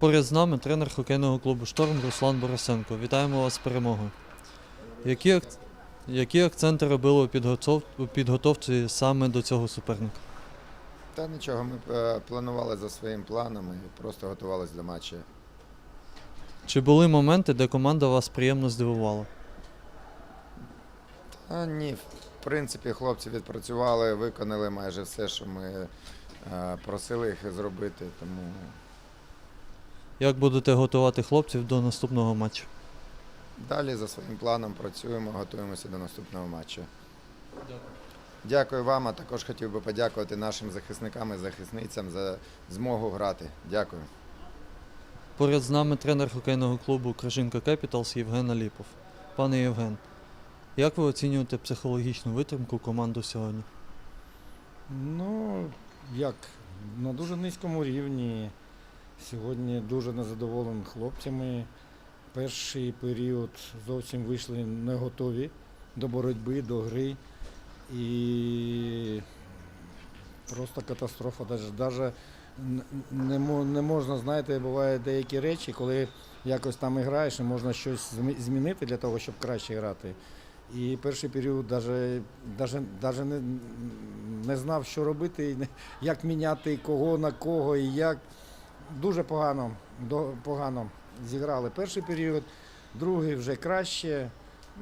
Поряд з нами тренер хокейного клубу Шторм Руслан Борисенко. Вітаємо вас з перемогою. Які, ак- які акценти робили у, підготов... у підготовці саме до цього суперника? Та нічого, ми е, планували за своїм планом і просто готувалися до матчу. Чи були моменти, де команда вас приємно здивувала? Та ні, в принципі, хлопці відпрацювали, виконали майже все, що ми е, просили їх зробити. Тому Як будете готувати хлопців до наступного матчу? далі за своїм планом працюємо, готуємося до наступного матчу. Дякую вам, а також хотів би подякувати нашим захисникам і захисницям за змогу грати. Дякую. Поряд з нами тренер хокейного клубу Крижинка Кепіталс Євген Аліпов. Пане Євген, як ви оцінюєте психологічну витримку команду сьогодні? Ну, як, на дуже низькому рівні. Сьогодні дуже незадоволений хлопцями. Перший період зовсім вийшли не готові до боротьби, до гри. І просто катастрофа. Даже не, можна, знаєте, бувають деякі речі, коли якось там граєш, і можна щось змінити для того, щоб краще грати. І перший період даже не, не знав, що робити, як міняти кого на кого і як. Дуже погано, погано зіграли перший період, другий вже краще.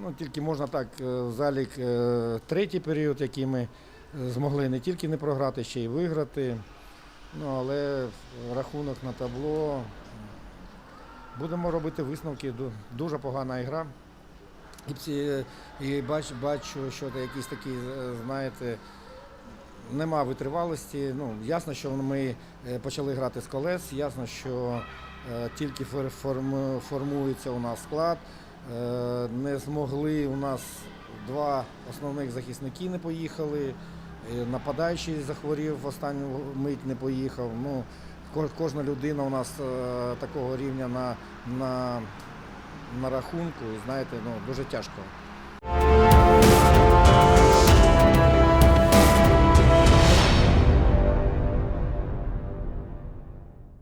Ну, тільки можна так, е, залік е, третій період, який ми е, змогли не тільки не програти, ще й виграти. Ну, але рахунок на табло. Будемо робити висновки. Дуже погана гра. І, і бач, бачу, що якісь такі, знаєте, нема витривалості. Ну, ясно, що ми е, почали грати з колес, ясно, що е, тільки формується у нас склад. Е, не змогли у нас два основних захисники не поїхали. Нападаючий захворів в останню мить не поїхав. Ну, кожна людина у нас такого рівня на, на, на рахунку, знаєте, ну, дуже тяжко.